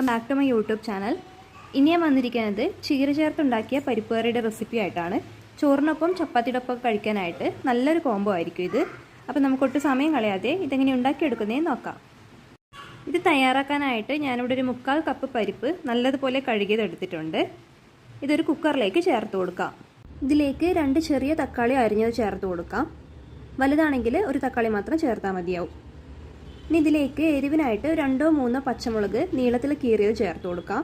Welcome back to my YouTube channel. ഇനി ഞാൻ വന്നിരിക്കുന്നത് ചീര ചേർത്തുണ്ടാക്കിയ പരിപ്പ് കറിയുടെ റെസിപ്പി ആയിട്ടാണ്. ചോറിനൊപ്പം ചപ്പാത്തിയുടെ ഒപ്പം കഴിക്കാനായിട്ട് നല്ലൊരു കോംബോ ആയിരിക്കും ഇത്. അപ്പോൾ നമുക്കൊട്ട് സമയം കളയാതെ ഇതെങ്ങനെ ഉണ്ടാക്കിയെടുക്കുന്നതെന്ന് നോക്കാം. ഇത് തയ്യാറാക്കാനായിട്ട് ഞാനിവിടെ ഒരു മുക്കാൽ കപ്പ് പരിപ്പ് നല്ലതുപോലെ കഴുകിയതെടുത്തിട്ടുണ്ട്. ഇതൊരു കുക്കറിലേക്ക് ചേർത്ത് കൊടുക്കാം. ഇതിലേക്ക് രണ്ട് ചെറിയ തക്കാളി അരിഞ്ഞത് ചേർത്ത് കൊടുക്കാം. വലുതാണെങ്കിൽ ഒരു തക്കാളി മാത്രം ചേർത്താൽ മതിയാവും. ഇനി ഇതിലേക്ക് എരിവിനായിട്ട് രണ്ടോ മൂന്നോ പച്ചമുളക് നീളത്തിൽ കീറിയത് ചേർത്ത് കൊടുക്കാം.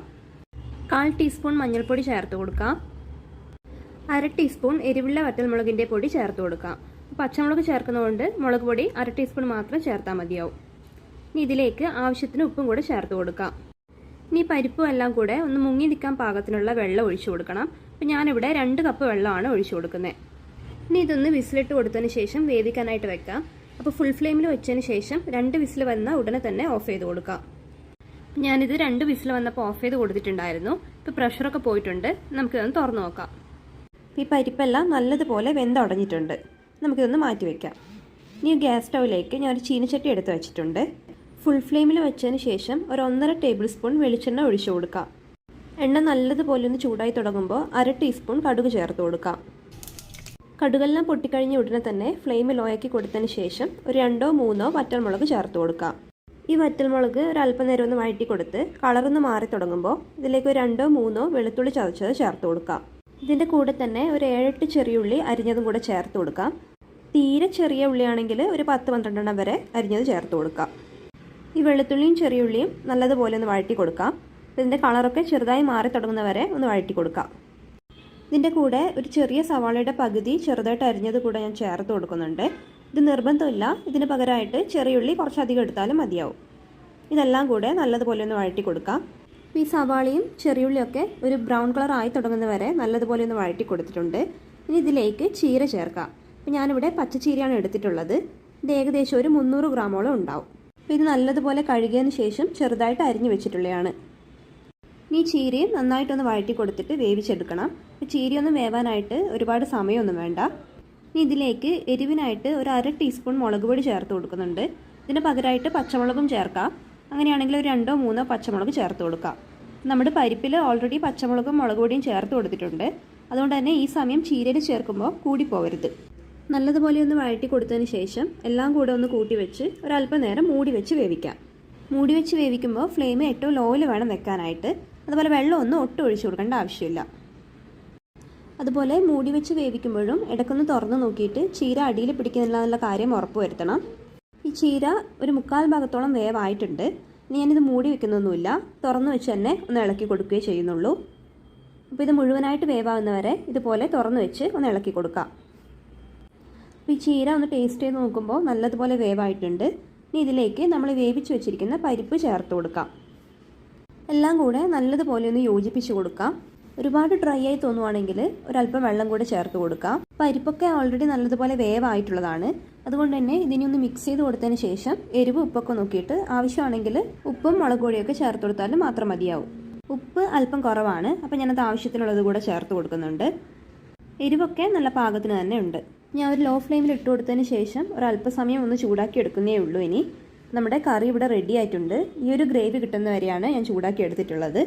കാൽ ടീസ്പൂൺ മഞ്ഞൾപ്പൊടി ചേർത്ത് കൊടുക്കാം. അര ടീസ്പൂൺ എരിവുള്ള വറ്റൽമുളകിന്റെ പൊടി ചേർത്ത് കൊടുക്കാം. പച്ചമുളക് ചേർക്കുന്നതുകൊണ്ട് മുളക് പൊടി അര ടീസ്പൂൺ മാത്രം ചേർത്താൽ മതിയാവും. ഇനി ഇതിലേക്ക് ആവശ്യത്തിന് ഉപ്പും കൂടെ ചേർത്ത് കൊടുക്കാം. ഇനി പരിപ്പും എല്ലാം കൂടെ ഒന്ന് മുങ്ങി നിൽക്കാൻ പാകത്തിനുള്ള വെള്ളം ഒഴിച്ചു കൊടുക്കണം. അപ്പം ഞാനിവിടെ രണ്ട് കപ്പ് വെള്ളമാണ് ഒഴിച്ചു കൊടുക്കുന്നത്. ഇനി ഇതൊന്ന് വിസിലിട്ട് കൊടുത്തതിന് ശേഷം വേവിക്കാനായിട്ട് വെക്കാം. അപ്പോൾ ഫുൾ ഫ്ലെയിമിൽ വെച്ചതിന് ശേഷം രണ്ട് വിസിൽ വന്ന ഉടനെ തന്നെ ഓഫ് ചെയ്ത് കൊടുക്കാം. ഞാനിത് രണ്ട് വിസിൽ വന്നപ്പോൾ ഓഫ് ചെയ്ത് കൊടുത്തിട്ടുണ്ടായിരുന്നു. ഇപ്പോൾ പ്രഷറൊക്കെ പോയിട്ടുണ്ട്. നമുക്കിതൊന്ന് തുറന്നു നോക്കാം. ഈ പരിപ്പെല്ലാം നല്ലതുപോലെ വെന്തടഞ്ഞിട്ടുണ്ട്. നമുക്കിതൊന്ന് മാറ്റി വയ്ക്കാം ഇനി ഗ്യാസ് സ്റ്റൗവിലേക്ക് ഞാൻ ഒരു ചീനച്ചട്ടി എടുത്ത് വെച്ചിട്ടുണ്ട്. ഫുൾ ഫ്ലെയിമിൽ വെച്ചതിന് ശേഷം ഒരു ഒന്നര ടേബിൾ സ്പൂൺ വെളിച്ചെണ്ണ ഒഴിച്ചു കൊടുക്കാം. എണ്ണ നല്ലതുപോലെ ഒന്ന് ചൂടായി തുടങ്ങുമ്പോൾ അര ടീസ്പൂൺ കടുക് ചേർത്ത് കൊടുക്കാം. കടുകെല്ലാം പൊട്ടിക്കഴിഞ്ഞ ഉടനെ തന്നെ ഫ്ലെയിം ലോയാക്കി കൊടുത്തതിന് ശേഷം ഒരു രണ്ടോ മൂന്നോ വറ്റൽമുളക് ചേർത്ത് കൊടുക്കാം. ഈ വറ്റൽമുളക് ഒരു അല്പനേരം ഒന്ന് വഴറ്റി കൊടുത്ത് കളറൊന്ന് മാറി തുടങ്ങുമ്പോൾ ഇതിലേക്ക് ഒരു രണ്ടോ മൂന്നോ വെളുത്തുള്ളി ചതച്ചത് ചേർത്ത് കൊടുക്കാം. ഇതിന്റെ കൂടെ തന്നെ ഒരു ഏഴെട്ട് ചെറിയുള്ളി അരിഞ്ഞതും കൂടെ ചേർത്ത് കൊടുക്കാം. തീരെ ചെറിയ ഉള്ളിയാണെങ്കിൽ ഒരു പത്ത് പന്ത്രണ്ടെണ്ണം വരെ അരിഞ്ഞത് ചേർത്ത് കൊടുക്കാം. ഈ വെളുത്തുള്ളിയും ചെറിയ ഉള്ളിയും നല്ലതുപോലെ ഒന്ന് വഴറ്റി കൊടുക്കാം. ഇതിന്റെ കളറൊക്കെ ചെറുതായി മാറി തുടങ്ങുന്നവരെ ഒന്ന് വഴറ്റി കൊടുക്കാം. ഇതിന്റെ കൂടെ ഒരു ചെറിയ സവാളയുടെ പകുതി ചെറുതായിട്ട് അരിഞ്ഞത് കൂടെ ഞാൻ ചേർത്ത് കൊടുക്കുന്നുണ്ട്. ഇത് നിർബന്ധമില്ല. ഇതിന് പകരമായിട്ട് ചെറിയുള്ളി കുറച്ചധികം എടുത്താലും മതിയാവും. ഇതെല്ലാം കൂടെ നല്ലതുപോലെ ഒന്ന് വഴറ്റി കൊടുക്കാം. ഈ സവാളയും ചെറിയുള്ളിയൊക്കെ ഒരു ബ്രൗൺ കളർ ആയി തുടങ്ങുന്നവരെ നല്ലതുപോലെ ഒന്ന് വഴറ്റി കൊടുത്തിട്ടുണ്ട്. ഇനി ഇതിലേക്ക് ചീര ചേർക്കാം. അപ്പോൾ ഞാനിവിടെ പച്ചച്ചീരയാണ് എടുത്തിട്ടുള്ളത്. ഇത് ഏകദേശം ഒരു മുന്നൂറ് ഗ്രാമോളം ഉണ്ടാവും. അപ്പോൾ ഇത് നല്ലതുപോലെ കഴുകിയതിന് ശേഷം ചെറുതായിട്ട് അരിഞ്ഞു വെച്ചിട്ടുള്ളതാണ് ഇനി ചീരയും നന്നായിട്ടൊന്ന് വഴറ്റി കൊടുത്തിട്ട് വേവിച്ചെടുക്കണം ചീരയൊന്നും വേവാനായിട്ട് ഒരുപാട് സമയമൊന്നും വേണ്ട. ഇനി ഇതിലേക്ക് എരിവിനായിട്ട് ഒരു അര ടീസ്പൂൺ മുളക് പൊടി ചേർത്ത് കൊടുക്കുന്നുണ്ട്. ഇതിന് പകരമായിട്ട് പച്ചമുളകും ചേർക്കാം. അങ്ങനെയാണെങ്കിൽ ഒരു രണ്ടോ മൂന്നോ പച്ചമുളക് ചേർത്ത് കൊടുക്കാം. നമ്മുടെ പരിപ്പിൽ ഓൾറെഡി പച്ചമുളകും മുളക് പൊടിയും ചേർത്ത് കൊടുത്തിട്ടുണ്ട്. അതുകൊണ്ട് തന്നെ ഈ സമയം ചീരയിൽ ചേർക്കുമ്പോൾ കൂടിപ്പോവരുത്. നല്ലതുപോലെ ഒന്ന് വഴറ്റി കൊടുത്തതിന് ശേഷം എല്ലാം കൂടെ ഒന്ന് കൂട്ടി വെച്ച് ഒരല്പനേരം മൂടി വെച്ച് വേവിക്കാം. മൂടി വെച്ച് വേവിക്കുമ്പോൾ ഫ്ലെയിം ഏറ്റവും ലോയിൽ വേണം വെക്കാനായിട്ട്. അതുപോലെ വെള്ളമൊന്നും ഒട്ടും ഒഴിച്ചു കൊടുക്കേണ്ട ആവശ്യമില്ല. അതുപോലെ മൂടി വെച്ച് വേവിക്കുമ്പോഴും ഇടയ്ക്കൊന്ന് തുറന്ന് നോക്കിയിട്ട് ചീര അടിയിൽ പിടിക്കുന്നില്ല എന്നുള്ള കാര്യം ഉറപ്പ് വരുത്തണം. ഈ ചീര ഒരു മുക്കാൽ ഭാഗത്തോളം വേവായിട്ടുണ്ട്. ഇനി ഞാനിത് മൂടി വെക്കുന്നൊന്നുമില്ല. തുറന്നു വെച്ച് തന്നെ ഒന്ന് ഇളക്കി കൊടുക്കുകയേ ചെയ്യുന്നുള്ളൂ. അപ്പോൾ ഇത് മുഴുവനായിട്ട് വേവാകുന്നവരെ ഇതുപോലെ തുറന്നു വെച്ച് ഒന്ന് ഇളക്കി കൊടുക്കാം. അപ്പോൾ ഈ ചീര ഒന്ന് ടേസ്റ്റ് ചെയ്ത് നോക്കുമ്പോൾ നല്ലതുപോലെ വേവായിട്ടുണ്ട്. ഇനി ഇതിലേക്ക് നമ്മൾ വേവിച്ച് വെച്ചിരിക്കുന്ന പരിപ്പ് ചേർത്ത് കൊടുക്കാം. എല്ലാം കൂടെ നല്ലതുപോലെ ഒന്ന് യോജിപ്പിച്ച് കൊടുക്കാം. ഒരുപാട് ഡ്രൈ ആയി തോന്നുവാണെങ്കിൽ ഒരല്പം വെള്ളം കൂടെ ചേർത്ത് കൊടുക്കാം. പരിപ്പൊക്കെ ഓൾറെഡി നല്ലതുപോലെ വേവായിട്ടുള്ളതാണ്. അതുകൊണ്ട് തന്നെ ഇതിനെ ഒന്ന് മിക്സ് ചെയ്ത് കൊടുത്തതിന് ശേഷം എരിവ് ഉപ്പൊക്കെ നോക്കിയിട്ട് ആവശ്യമാണെങ്കിൽ ഉപ്പും മുളക് പൊടിയൊക്കെ ചേർത്ത് കൊടുത്താലും മാത്രം മതിയാവും. ഉപ്പ് അല്പം കുറവാണ്. അപ്പോൾ ഞാനത് ആവശ്യത്തിനുള്ളത് കൂടെ ചേർത്ത് കൊടുക്കുന്നുണ്ട്. എരിവൊക്കെ നല്ല പാകത്തിന് തന്നെ ഉണ്ട്. ഞാൻ ഒരു ലോ ഫ്ലെയിമിൽ ഇട്ട് കൊടുത്തതിന് ശേഷം ഒരല്പസമയം ഒന്ന് ചൂടാക്കി എടുക്കുന്നേ ഉള്ളൂ ഇനി. നമ്മുടെ കറി ഇവിടെ റെഡി ആയിട്ടുണ്ട്. ഈ ഒരു ഗ്രേവി കിട്ടുന്ന വരെയാണ് ഞാൻ ചൂടാക്കി എടുത്തിട്ടുള്ളത്.